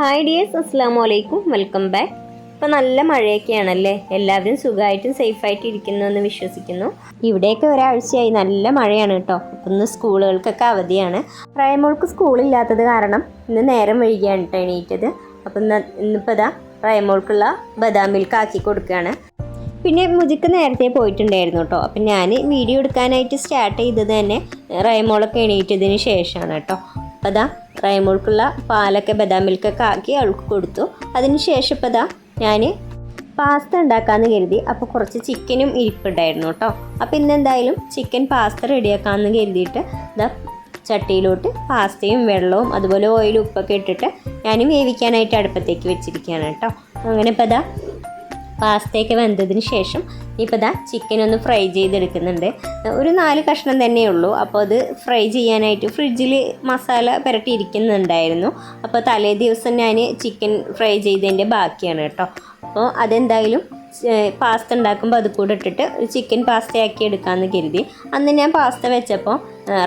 Hi dears അസ്സാം വലൈക്കും welcome back ഇപ്പോൾ നല്ല മഴയൊക്കെയാണല്ലേ? എല്ലാവരും സുഖമായിട്ടും സേഫായിട്ട് ഇരിക്കുന്നു എന്ന് വിശ്വസിക്കുന്നു. ഇവിടെയൊക്കെ ഒരാഴ്ചയായി നല്ല മഴയാണ് കേട്ടോ. ഇന്ന് സ്കൂളുകൾക്കൊക്കെ അവധിയാണ്. റയമോൾക്ക് സ്കൂളില്ലാത്തത് കാരണം ഇന്ന് നേരം വൈകിയാണ് കേട്ടോ എണീറ്റത്. അപ്പം ഇന്ന് ഇന്നിപ്പോൾ ഇതാ റയമോൾക്കുള്ള ബദാം മിൽക്ക് ആക്കി കൊടുക്കുകയാണ്. പിന്നെ മുജിക്ക് നേരത്തെ പോയിട്ടുണ്ടായിരുന്നു കേട്ടോ. അപ്പം ഞാൻ വീഡിയോ എടുക്കാനായിട്ട് സ്റ്റാർട്ട് ചെയ്തത് തന്നെ റയമോളൊക്കെ എണീറ്റതിന് ശേഷമാണ് കേട്ടോ. അപ്പം അതാ റയമോൾക്കുള്ള പാലൊക്കെ ബദാം മിൽക്കൊക്കെ ആക്കി അവൾക്ക് കൊടുത്തു. അതിനുശേഷം ഇപ്പം അതാ ഞാൻ പാസ്ത ഉണ്ടാക്കാമെന്ന് കരുതി. അപ്പോൾ കുറച്ച് ചിക്കനും ഇരിപ്പുണ്ടായിരുന്നു കേട്ടോ. അപ്പോൾ ഇന്ന് എന്തായാലും ചിക്കൻ പാസ്ത റെഡിയാക്കാമെന്ന് കരുതിയിട്ട് ഇതാ ചട്ടിയിലോട്ട് പാസ്തയും വെള്ളവും അതുപോലെ ഓയിലും ഉപ്പൊക്കെ ഇട്ടിട്ട് ഞാൻ വേവിക്കാനായിട്ട് അടുപ്പത്തേക്ക് വെച്ചിരിക്കുകയാണ് കേട്ടോ. അങ്ങനെ ഇപ്പോൾ ഇതാ പാസ്തയൊക്കെ വെന്തതിന് ശേഷം ഇപ്പോൾ ഇതാ ചിക്കൻ ഒന്ന് ഫ്രൈ ചെയ്തെടുക്കുന്നുണ്ട്. ഒരു നാല് കഷ്ണം തന്നെ ഉള്ളൂ. അപ്പോൾ അത് ഫ്രൈ ചെയ്യാനായിട്ട് ഫ്രിഡ്ജിൽ മസാല പുരട്ടിയിരിക്കുന്നുണ്ടായിരുന്നു. അപ്പോൾ തലേ ദിവസം ഞാൻ ചിക്കൻ ഫ്രൈ ചെയ്തതിന്റെ ബാക്കിയാണ് കേട്ടോ. അപ്പോൾ അതെന്തായാലും പാസ്ത ഉണ്ടാക്കുമ്പോൾ അത് കൂടെ ഇട്ടിട്ട് ഒരു ചിക്കൻ പാസ്തയാക്കി എടുക്കാമെന്ന് കരുതി. അന്ന് ഞാൻ പാസ്ത വെച്ചപ്പോൾ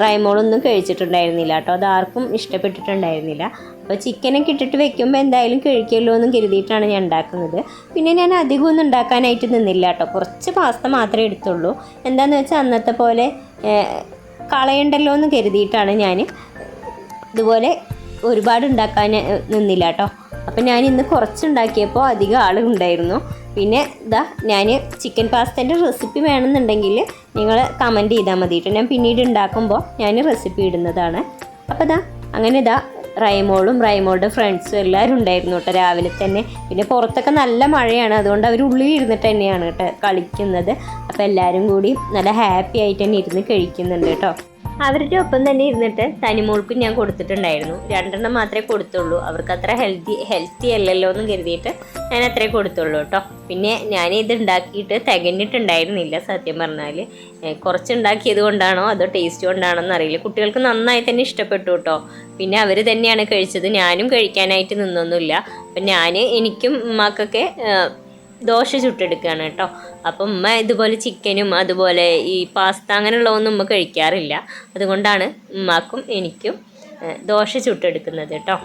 റൈമോളൊന്നും കഴിച്ചിട്ടുണ്ടായിരുന്നില്ല കേട്ടോ. അത് ആർക്കും ഇഷ്ടപ്പെട്ടിട്ടുണ്ടായിരുന്നില്ല. അപ്പോൾ ചിക്കനൊക്കെ ഇട്ടിട്ട് വെക്കുമ്പോൾ എന്തായാലും കഴിക്കുമല്ലോ എന്നും കരുതിയിട്ടാണ് ഞാൻ ഉണ്ടാക്കുന്നത്. പിന്നെ ഞാൻ അധികം ഒന്നും ഉണ്ടാക്കാനായിട്ട് നിന്നില്ല കേട്ടോ. കുറച്ച് പാസ്ത മാത്രമേ എടുത്തുള്ളൂ. എന്താണെന്ന് വെച്ചാൽ അന്നത്തെ പോലെ കളയണ്ടല്ലോ എന്ന് കരുതിയിട്ടാണ് ഞാൻ ഇതുപോലെ ഒരുപാട് ഉണ്ടാക്കാൻ നിന്നില്ല കേട്ടോ. അപ്പം ഞാൻ ഇന്ന് കുറച്ചുണ്ടാക്കിയപ്പോൾ അധികം ആളുണ്ടായിരുന്നു. പിന്നെ ഇതാ ഞാൻ ചിക്കൻ പാസ്തേന്റെ റെസിപ്പി വേണമെന്നുണ്ടെങ്കിൽ നിങ്ങൾ കമന്റ് ചെയ്താൽ മതി കേട്ടോ ഞാൻ പിന്നീട് ഉണ്ടാക്കുമ്പോൾ ഞാൻ റെസിപ്പി ഇടുന്നതാണ്. അപ്പോൾ ഇതാ അങ്ങനെ ഇതാ റൈമോളും റൈമോളുടെ ഫ്രണ്ട്സും എല്ലാവരും ഉണ്ടായിരുന്നു കേട്ടോ രാവിലെ തന്നെ. പിന്നെ പുറത്തൊക്കെ നല്ല മഴയാണ്. അതുകൊണ്ട് അവർ ഉള്ളിൽ ഇരുന്നിട്ട് തന്നെയാണ് കേട്ടോ കളിക്കുന്നത്. അപ്പോൾ എല്ലാവരും കൂടി നല്ല ഹാപ്പി ആയിട്ട് തന്നെ ഇരുന്ന് കഴിക്കുന്നുണ്ട് കേട്ടോ അവരുടെ ഒപ്പം തന്നെ ഇരുന്നിട്ട് തനിമോൾക്കും ഞാൻ കൊടുത്തിട്ടുണ്ടായിരുന്നു. രണ്ടെണ്ണം മാത്രമേ കൊടുത്തുള്ളൂ. അവർക്ക് അത്ര ഹെൽത്തി ഹെൽത്തി അല്ലല്ലോ എന്ന് കരുതിയിട്ട് ഞാൻ അത്രേ കൊടുത്തുള്ളൂ കേട്ടോ. പിന്നെ ഞാൻ ഇത് ഉണ്ടാക്കിയിട്ട് തികഞ്ഞിട്ടുണ്ടായിരുന്നില്ല സത്യം പറഞ്ഞാൽ കുറച്ച് ഉണ്ടാക്കിയത് കൊണ്ടാണോ അതോ ടേസ്റ്റ് കൊണ്ടാണോ എന്നറിയില്ല കുട്ടികൾക്ക് നന്നായി തന്നെ ഇഷ്ടപ്പെട്ടു കേട്ടോ. പിന്നെ അവർ തന്നെയാണ് കഴിച്ചത്. ഞാനും കഴിക്കാനായിട്ട് നിന്നൊന്നുമില്ല. അപ്പം ഞാൻ എനിക്കും ഉമ്മാക്കൊക്കെ ദോശ ചുട്ടെടുക്കുകയാണ് കേട്ടോ. അപ്പം ഉമ്മ ഇതുപോലെ ചിക്കനും അതുപോലെ ഈ പാസ്ത അങ്ങനെയുള്ളതൊന്നും ഉമ്മ കഴിക്കാറില്ല. അതുകൊണ്ടാണ് ഉമ്മാക്കും എനിക്കും ദോശ ചുട്ടെടുക്കുന്നത് കേട്ടോ.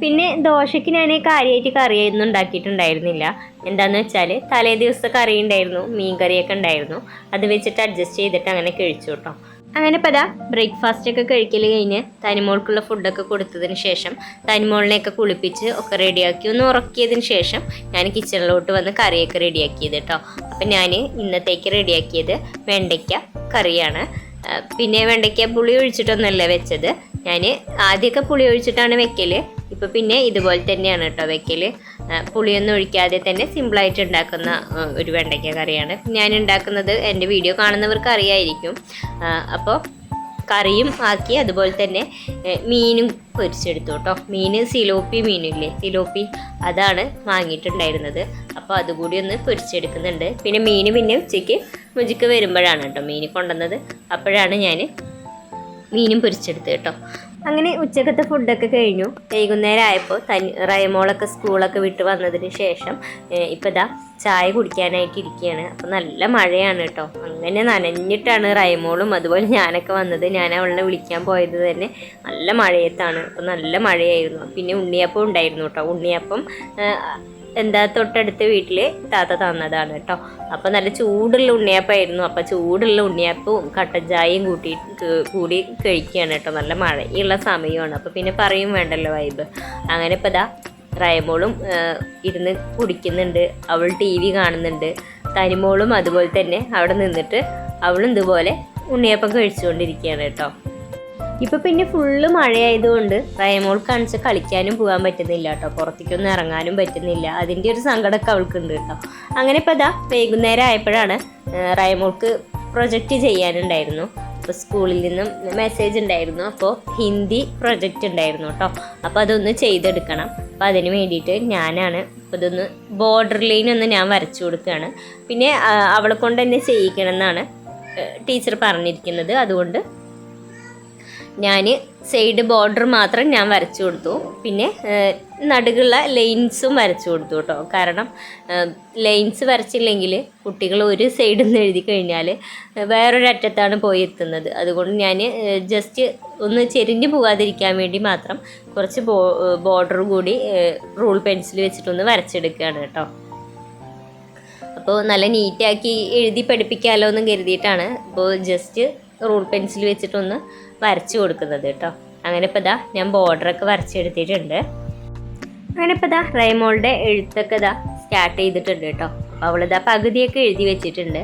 പിന്നെ ദോശയ്ക്ക് ഞാൻ കാര്യമായിട്ട് കറിയൊന്നും ഉണ്ടാക്കിയിട്ടുണ്ടായിരുന്നില്ല. എന്താണെന്ന് വെച്ചാൽ തലേ കറി ഉണ്ടായിരുന്നു മീൻ കറിയൊക്കെ ഉണ്ടായിരുന്നു. അത് വെച്ചിട്ട് അഡ്ജസ്റ്റ് ചെയ്തിട്ട് അങ്ങനെ കഴിച്ചു കേട്ടോ. അങ്ങനെ പല അതാ ബ്രേക്ക്ഫാസ്റ്റ് ഒക്കെ കഴിക്കൽ കഴിഞ്ഞ് തനിമോൾക്കുള്ള ഫുഡൊക്കെ കൊടുത്തതിന് ശേഷം തനിമോളിനെയൊക്കെ കുളിപ്പിച്ച് ഒക്കെ റെഡിയാക്കി ഒന്ന് ഉറക്കിയതിന് ശേഷം ഞാൻ കിച്ചണിലോട്ട് വന്ന് കറിയൊക്കെ റെഡിയാക്കിയത് കേട്ടോ അപ്പം ഞാൻ ഇന്നത്തേക്ക് റെഡിയാക്കിയത് വെണ്ടയ്ക്ക കറിയാണ്. പിന്നെ വെണ്ടയ്ക്ക പുളി ഒഴിച്ചിട്ടൊന്നല്ല വെച്ചത്. ഞാൻ ആദ്യമൊക്കെ പുളി ഒഴിച്ചിട്ടാണ് വെക്കൽ ഇപ്പോൾ പിന്നെ ഇതുപോലെ തന്നെയാണ് കേട്ടോ വെക്കൽ പുളിയൊന്നും ഒഴിക്കാതെ തന്നെ സിമ്പിളായിട്ട് ഉണ്ടാക്കുന്ന ഒരു വെണ്ടയ്ക്ക കറിയാണ്. ഞാൻ ഉണ്ടാക്കുന്നത് എന്റെ വീഡിയോ കാണുന്നവർക്ക് അറിയായിരിക്കും. അപ്പോൾ കറിയും ആക്കി അതുപോലെ തന്നെ മീനും പൊരിച്ചെടുത്തു കേട്ടോ. മീൻ സിലോപ്പി മീനില്ലേ? സിലോപ്പി അതാണ് വാങ്ങിയിട്ടുണ്ടായിരുന്നത്. അപ്പോൾ അതുകൂടി ഒന്ന് പൊരിച്ചെടുക്കുന്നുണ്ട്. പിന്നെ മീൻ പിന്നെ ഉച്ചയ്ക്ക് മുജിക്ക് വരുമ്പോഴാണ് കേട്ടോ മീൻ കൊണ്ടുവന്നത്. അപ്പോഴാണ് ഞാൻ മീനും പൊരിച്ചെടുത്ത് കേട്ടോ. അങ്ങനെ ഉച്ചക്കത്തെ ഫുഡൊക്കെ കഴിഞ്ഞു. വൈകുന്നേരം ആയപ്പോൾ തനി റയമോളൊക്കെ സ്കൂളൊക്കെ വിട്ട് വന്നതിന് ശേഷം ഇപ്പം ഇതാ ചായ കുടിക്കാനായിട്ട് ഇരിക്കുകയാണ് അപ്പോൾ നല്ല മഴയാണ് കേട്ടോ അങ്ങനെ നനഞ്ഞിട്ടാണ് റയമോളും അതുപോലെ ഞാനൊക്കെ വന്നത്. ഞാൻ അവളെ വിളിക്കാൻ പോയത് തന്നെ നല്ല മഴയത്താണ്. അപ്പോൾ നല്ല മഴയായിരുന്നു. പിന്നെ ഉണ്ണിയപ്പം ഉണ്ടായിരുന്നു കേട്ടോ ഉണ്ണിയപ്പം എന്താ തൊട്ടടുത്ത വീട്ടിൽ താത്ത തന്നതാണ് കേട്ടോ. അപ്പോൾ നല്ല ചൂടുള്ള ഉണ്ണിയപ്പമായിരുന്നു. അപ്പോൾ ചൂടുള്ള ഉണ്ണിയപ്പവും കട്ടൻ ചായയും കൂട്ടി കൂടി കഴിക്കുകയാണ് കേട്ടോ. നല്ല മഴയുള്ള സമയമാണ്. അപ്പോൾ പിന്നെ പറയും വേണ്ടല്ലോ വൈബ് അങ്ങനെ ഇപ്പോൾ ഇതാ റയമോളും ഇരുന്ന് കുടിക്കുന്നുണ്ട്. അവൾ ടി വി കാണുന്നുണ്ട്. തനിമോളും അതുപോലെ തന്നെ അവിടെ നിന്നിട്ട് അവളും ഇതുപോലെ ഉണ്ണിയപ്പം കഴിച്ചുകൊണ്ടിരിക്കുകയാണ് കേട്ടോ. ഇപ്പൊ പിന്നെ ഫുള്ള് മഴയായതുകൊണ്ട് റയമോൾ കാണിച്ച് കളിക്കാനും പോകാൻ പറ്റുന്നില്ല കേട്ടോ. പുറത്തേക്കൊന്നും ഇറങ്ങാനും പറ്റുന്നില്ല. അതിന്റെ ഒരു സങ്കടമൊക്കെ അവൾക്കുണ്ട് കേട്ടോ. അങ്ങനെ ഇപ്പൊ അതാ വൈകുന്നേരം ആയപ്പോഴാണ് റയമോൾക്ക് പ്രൊജക്റ്റ് ചെയ്യാനുണ്ടായിരുന്നു. അപ്പോൾ സ്കൂളിൽ നിന്നും മെസ്സേജ് ഉണ്ടായിരുന്നു. അപ്പോൾ ഹിന്ദി പ്രൊജക്റ്റ് ഉണ്ടായിരുന്നു കേട്ടോ. അപ്പോൾ അതൊന്ന് ചെയ്തെടുക്കണം. അപ്പോൾ അതിന് വേണ്ടിയിട്ട് ഞാനാണ് അപ്പോൾ ഇതൊന്ന് ബോർഡർ ലൈൻ ഒന്ന് ഞാൻ വരച്ചു കൊടുക്കുകയാണ്. പിന്നെ അവളെ കൊണ്ട് തന്നെ ചെയ്യിക്കണം എന്നാണ് ടീച്ചർ പറഞ്ഞിരിക്കുന്നത്. അതുകൊണ്ട് ഞാൻ സൈഡ് ബോർഡർ മാത്രം ഞാൻ വരച്ചു കൊടുത്തു. പിന്നെ നടുകുള്ള ലൈൻസും വരച്ചു കൊടുത്തു കേട്ടോ. കാരണം ലൈൻസ് വരച്ചില്ലെങ്കിൽ കുട്ടികൾ ഒരു സൈഡിൽ നിന്ന് എഴുതി കഴിഞ്ഞാൽ വേറൊരു അറ്റത്താണ് പോയി എത്തുന്നത്. അതുകൊണ്ട് ഞാൻ ജസ്റ്റ് ഒന്ന് ചെരിഞ്ഞു പോകാതിരിക്കാൻ വേണ്ടി മാത്രം കുറച്ച് ബോർഡർ കൂടി റൂൾ പെൻസിൽ വെച്ചിട്ടൊന്ന് വരച്ചെടുക്കുകയാണ് കേട്ടോ. അപ്പോൾ നല്ല നീറ്റാക്കി എഴുതി പഠിപ്പിക്കാമല്ലോ എന്ന് കരുതിയിട്ടാണ്. ഇപ്പോൾ ജസ്റ്റ് റൂൾ പെൻസിൽ വെച്ചിട്ടൊന്ന് വരച്ചു കൊടുക്കുന്നത് കേട്ടോ. അങ്ങനെ ഇപ്പോൾ ഇതാ ഞാൻ ബോർഡറൊക്കെ വരച്ചെടുത്തിട്ടുണ്ട്. അങ്ങനെ ഇപ്പോൾ ഇതാ റൈമോളുടെ എഴുത്തൊക്കെ ഇതാ സ്റ്റാർട്ട് ചെയ്തിട്ടുണ്ട് കേട്ടോ. അപ്പോൾ അവളിതാ പകുതിയൊക്കെ എഴുതി വെച്ചിട്ടുണ്ട്.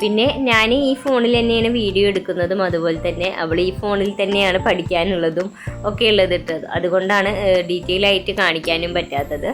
പിന്നെ ഞാൻ ഈ ഫോണിൽ തന്നെയാണ് വീഡിയോ എടുക്കുന്നതും അതുപോലെ തന്നെ അവൾ ഈ ഫോണിൽ തന്നെയാണ് പഠിക്കാനുള്ളതും ഒക്കെ ഉള്ളത് ഇട്ടത് അതുകൊണ്ടാണ് ഡീറ്റെയിൽ ആയിട്ട് കാണിക്കാനും പറ്റാത്തത്.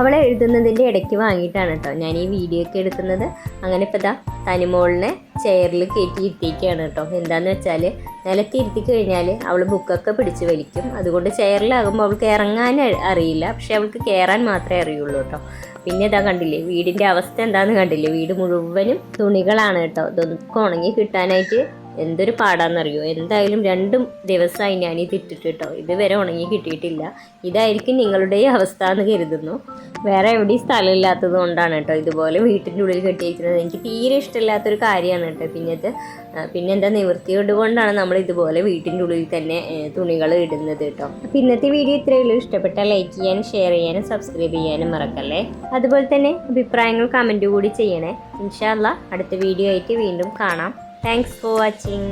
അവൾ എഴുതുന്നതിന്റെ ഇടയ്ക്ക് വാങ്ങിയിട്ടാണ് കേട്ടോ ഞാൻ ഈ വീഡിയോ ഒക്കെ എടുക്കുന്നത്. അങ്ങനെ ഇപ്പോൾ ഇതാ തനിമോളിനെ ചെയറിൽ കയറ്റി ഇരുത്തിയിരിക്കുകയാണ് കേട്ടോ. എന്താണെന്ന് വെച്ചാൽ നിലത്ത് ഇരുത്തി കഴിഞ്ഞാൽ അവൾ ബുക്കൊക്കെ പിടിച്ച് വലിക്കും. അതുകൊണ്ട് ചെയറിലാകുമ്പോൾ അവൾക്ക് ഇറങ്ങാൻ അറിയില്ല. പക്ഷെ അവൾക്ക് കയറാൻ മാത്രമേ അറിയുള്ളൂ കേട്ടോ. പിന്നെ ഇതാ കണ്ടില്ലേ വീടിന്റെ അവസ്ഥ എന്താണെന്ന് കണ്ടില്ലേ? വീട് മുഴുവനും തുണികളാണ് കേട്ടോ. ഇതൊക്കെ ഉണങ്ങി കിട്ടാനായിട്ട് എന്തൊരു പാടാന്നറിയോ? എന്തായാലും രണ്ടും ദിവസമായി ഞാൻ ഇത് ഇട്ടിട്ട് കേട്ടോ. ഇതുവരെ ഉണങ്ങി കിട്ടിയിട്ടില്ല. ഇതായിരിക്കും നിങ്ങളുടെ അവസ്ഥ എന്ന് കരുതുന്നു. വേറെ എവിടെയും സ്ഥലമില്ലാത്തത് കൊണ്ടാണ് കേട്ടോ ഇതുപോലെ വീട്ടിന്റെ ഉള്ളിൽ കെട്ടിയിരിക്കുന്നത് എനിക്ക് തീരെ ഇഷ്ടമില്ലാത്തൊരു കാര്യമാണ് കേട്ടോ പിന്നെ ഇത് ആ, പിന്നെ എന്താ നിവൃത്തിയോട് കൊണ്ടാണ് നമ്മൾ ഇതുപോലെ വീട്ടിന്റെ ഉള്ളിൽ തന്നെ തുണികൾ ഇടുന്നത് കേട്ടോ. അപ്പോൾ ഇന്നത്തെ വീഡിയോ ഇത്രയേ ഉള്ളൂ. ഇഷ്ടപ്പെട്ടാൽ ലൈക്ക് ചെയ്യാനും ഷെയർ ചെയ്യാനും സബ്സ്ക്രൈബ് ചെയ്യാനും മറക്കല്ലേ? അതുപോലെ തന്നെ അഭിപ്രായങ്ങൾ കമന്റ് കൂടി ചെയ്യണേ. ഇൻഷാല്ല അടുത്ത വീഡിയോ ആയിട്ട് വീണ്ടും കാണാം. Thanks for watching